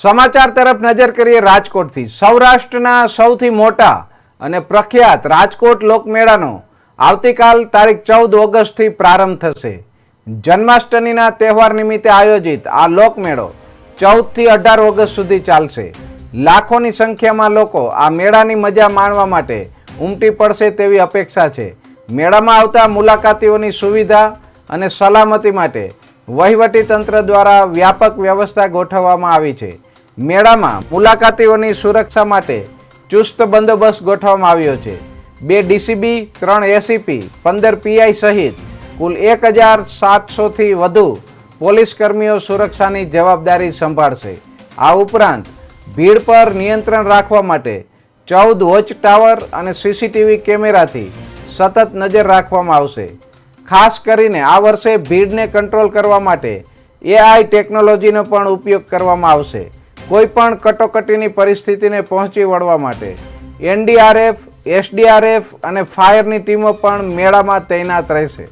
સમાચાર તરફ નજર કરીએ રાજકોટથી. સૌરાષ્ટ્રના સૌથી મોટા અને પ્રખ્યાત રાજકોટ લોકમેળાનો આવતીકાલ તારીખ ચૌદ ઓગસ્ટથી પ્રારંભ થશે. જન્માષ્ટમીના તહેવાર નિમિત્તે આયોજિત આ લોકમેળો ચૌદથી અઢાર ઓગસ્ટ સુધી ચાલશે. લાખોની સંખ્યામાં લોકો આ મેળાની મજા માણવા માટે ઉમટી પડશે તેવી અપેક્ષા છે. મેળામાં આવતા મુલાકાતીઓની સુવિધા અને સલામતી માટે વહીવટી તંત્ર દ્વારા વ્યાપક વ્યવસ્થા ગોઠવવામાં આવી છે. મેળામાં મુલાકાતીઓની સુરક્ષા માટે ચુસ્ત બંદોબસ્ત ગોઠવવામાં આવ્યો છે. બે ડીસીબી, ત્રણ એસીપી, પંદર પીઆઈ સહિત કુલ એક હજાર સાતસોથી વધુ પોલીસ કર્મીઓ સુરક્ષાની જવાબદારી સંભાળશે. આ ઉપરાંત ભીડ પર નિયંત્રણ રાખવા માટે ચૌદ વોચ ટાવર અને સીસીટીવી કેમેરાથી સતત નજર રાખવામાં આવશે. ખાસ કરીને આ વર્ષે ભીડને કંટ્રોલ કરવા માટે એઆઈ ટેકનોલોજીનો પણ ઉપયોગ કરવામાં આવશે. કોઈ પણ કટોકટીની પરિસ્થિતિને પહોંચી વળવા માટે એનડીઆરએફ, એસડીઆરએફ અને ફાયરની ટીમો પણ મેળામાં તૈનાત રહેશે.